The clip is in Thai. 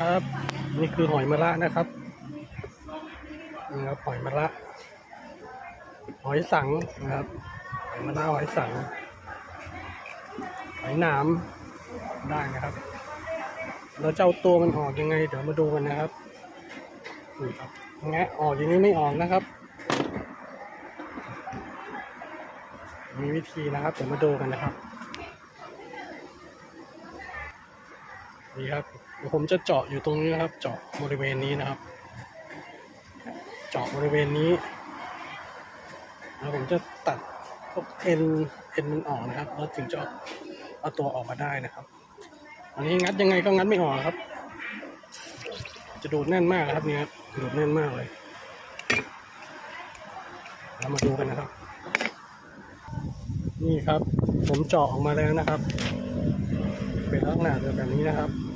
ครับ นี่คือหอยมะระนะครับนี่ครับหอยมะระหอยสังนะครับหอยมะระหอยสังหอยหนามได้นะครับ เราจะเอาตัวมันออกยังไง เดี๋ยวมาดูกันนะครับนี่ครับแงะออกอย่างนี้ไม่ออกนะครับ มีวิธีนะครับเดี๋ยวมาดูกันนะครับ นี่ครับเดี๋ยวผมจะเจาะอยู่ตรงนี้นะครับ เจาะบริเวณนี้นะครับ เจาะบริเวณนี้แล้วผมจะตัดพวกเอ็นเอ็นมันออกนะครับแล้วถึงจะเอาตัวออกมาได้นะครับ อันนี้งัดยังไงก็งัดไม่ออกครับ จะดูดแน่นมากครับเนี่ยครับดูดแน่นมากเลยเรามาดูกันนะครับ นี่ครับ ผมเจาะออกมาแล้วนะครับ เป็นลักษณะแบบนี้นะครับ